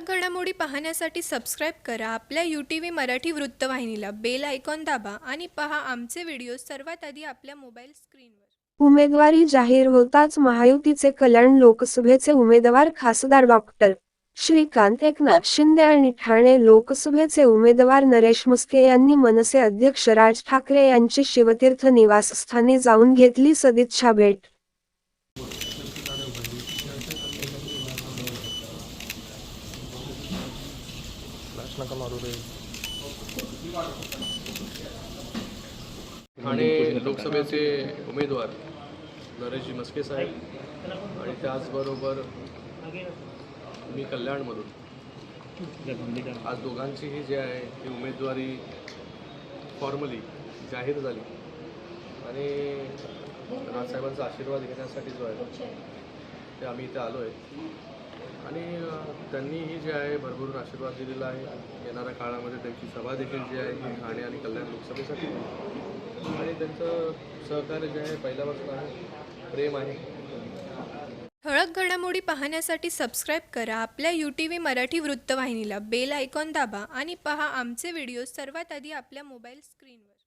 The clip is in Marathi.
ठळक घडामोडी पाहण्यासाठी सबस्क्राईब करा. आपल्या यू टी व्ही मराठी वृत्तवाहिनीला बेल आयकॉन दाबा आणि पहा आमचे व्हिडिओ सर्वात आधी आपल्या मोबाईल स्क्रीनवर उमेदवारी जाहीर होताच महायुतीचे कल्याण लोकसभेचे उमेदवार खासदार डॉक्टर श्रीकांत एकनाथ शिंदे आणि ठाणे लोकसभेचे उमेदवार नरेश मुस्के यांनी मनसे अध्यक्ष राज ठाकरे यांची शिवतीर्थ निवासस्थानी जाऊन घेतली सदिच्छा भेट. ठाणे लोकसभेचे उमेदवार नरेशजी मस्के साहेब आणि त्याचबरोबर मी कल्याणमधून. आज दोघांचीही जी आहे ती उमेदवारी फॉर्मली जाहीर झाली. आणि राजसाहेबांचा आशीर्वाद घेण्यासाठी जो आहे ते आम्ही इथे आलो आहे आणि त्यांनीही जे आहे भरभरून आशीर्वाद दिलेला आहे. येणाऱ्या काळामध्ये त्यांची सभा देखील जी आहे ही ठाणे आणि कल्याण लोकसभेसाठी. आणि त्यांचं सहकार्य जे आहे पहिल्यापासून आहे प्रेम आहे. ठळक घडामोडी पाहण्यासाठी सबस्क्राईब करा. आपल्या यू टी व्ही मराठी वृत्तवाहिनीला बेल आयकॉन दाबा आणि पहा आमचे व्हिडिओ सर्वात आधी आपल्या मोबाईल स्क्रीनवर